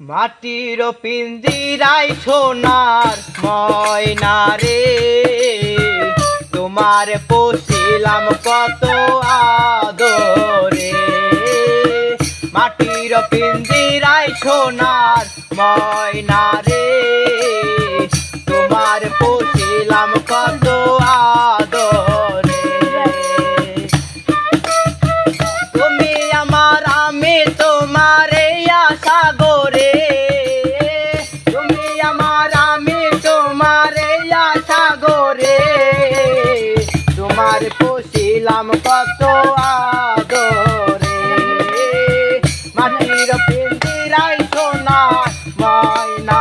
মাটির পিঞ্জিরাই সোনার ময়না রে। তোমার পোষিলাম কত আদরে। মাটির পিঞ্জিরাই সোনার ময়না রে। তোমার পোষিলাম কত তোমার পুষিলাম কত আদরে। মাটির পিন্দিরাই সোনা ময়না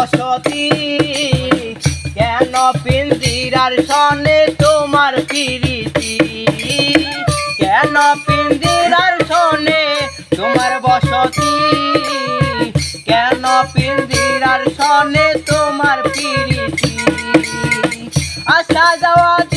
বসতি। কেন পিন্দিরার সনে তোমার প্রীতি কেন পিন্দিরার সনে তোমার বসতি? কেন পিন্দিরার সনে তোমার প্রীতি আসা যাওয়া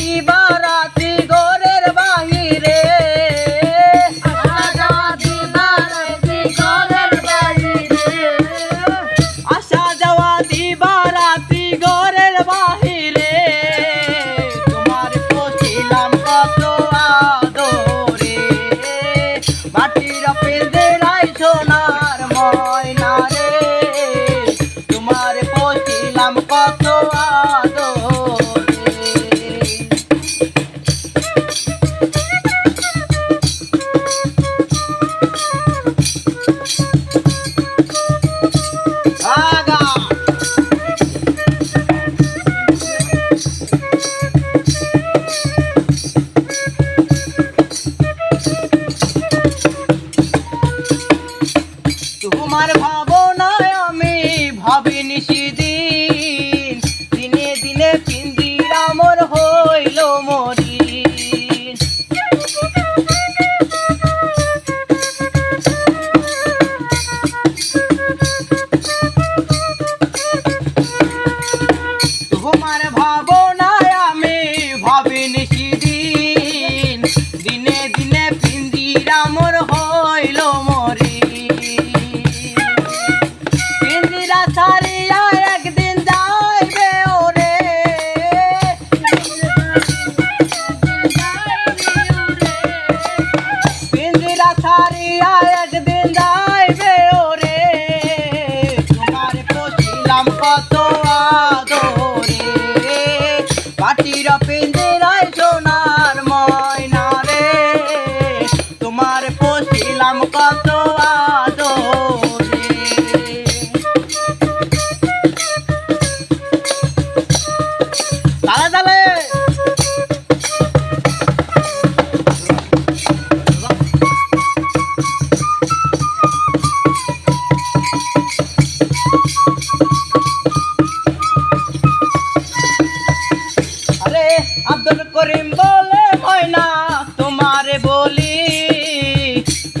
পছিলাম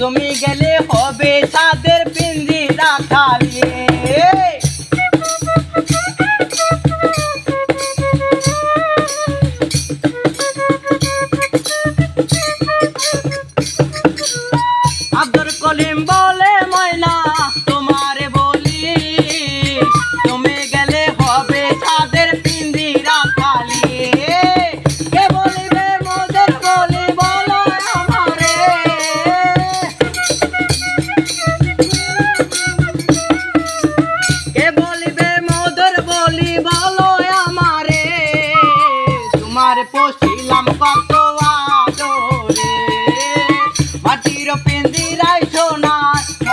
তুমি গেলে